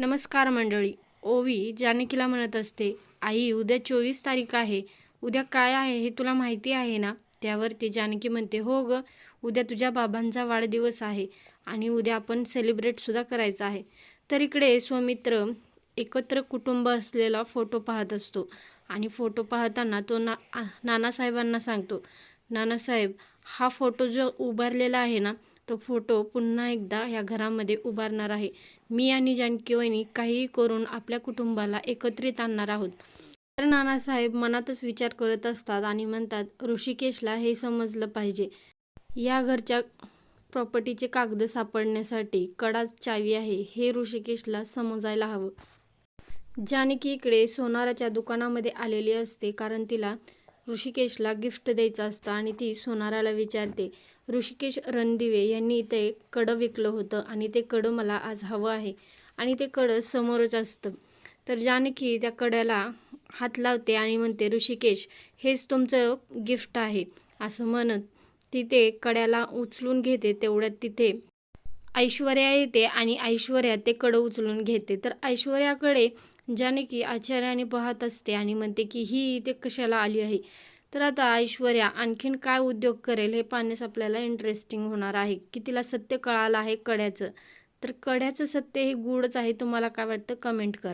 नमस्कार मंडळी. ओवी जानकीला म्हणत असते आई उद्या चोवीस तारीख आहे. उद्या काय आहे हे तुला माहिती आहे ना? त्यावरती जानकी म्हणते हो ग उद्या तुझ्या बाबांचा वाढदिवस आहे आणि उद्या आपण सेलिब्रेटसुद्धा करायचं आहे. तर इकडे स्वमित्र एकत्र कुटुंब असलेला फोटो पाहत असतो आणि फोटो पाहताना तो ना नानासाहेबांना सांगतो नानासाहेब हा फोटो जो उभारलेला आहे ना तो फोटो पुन्हा एकदा या घरामध्ये उभारणार आहे. मी आणि जानकी वहिनी काहीही करून आपल्या कुटुंबाला एकत्रित आणणार आहोत. तर नानासाहेब मनातच विचार करत असतात आणि म्हणतात ऋषिकेशला हे समजलं पाहिजे. या घरच्या प्रॉपर्टीचे कागद सापडण्यासाठी कडाच चावी आहे. हे ऋषिकेशला समजायला हवं. जानकी इकडे सोनाराच्या दुकानामध्ये आलेली असते कारण तिला ऋषिकेशला गिफ्ट द्यायचं असतं आणि ती सोनाराला विचारते ऋषिकेश रणदिवे यांनी ते कडं विकलं होतं आणि ते कडं मला आज हवं आहे आणि ते कडं समोरच असतं. तर जानकी त्या कड्याला हात लावते आणि म्हणते ऋषिकेश हेच तुमचं गिफ्ट आहे असं म्हणत तिथे कड्याला उचलून घेते. तेवढ्यात तिथे ऐश्वर्या येते आणि ऐश्वर्या ते कडं उचलून घेते. तर ऐश्वर्याकडे जानकी आश्चर्याने पाहत असते आणि म्हणते की ही इथे कशाला आली आहे? तर आता ऐश्वर्या आणखीन काय उद्योग करेल हे पाहण्यास आपल्याला इंटरेस्टिंग होणार आहे. की तिला सत्य कळालं आहे कड्याचं. तर कड्याचं सत्य हे गूढच आहे तुम्हाला काय वाटतं? कमेंट करा.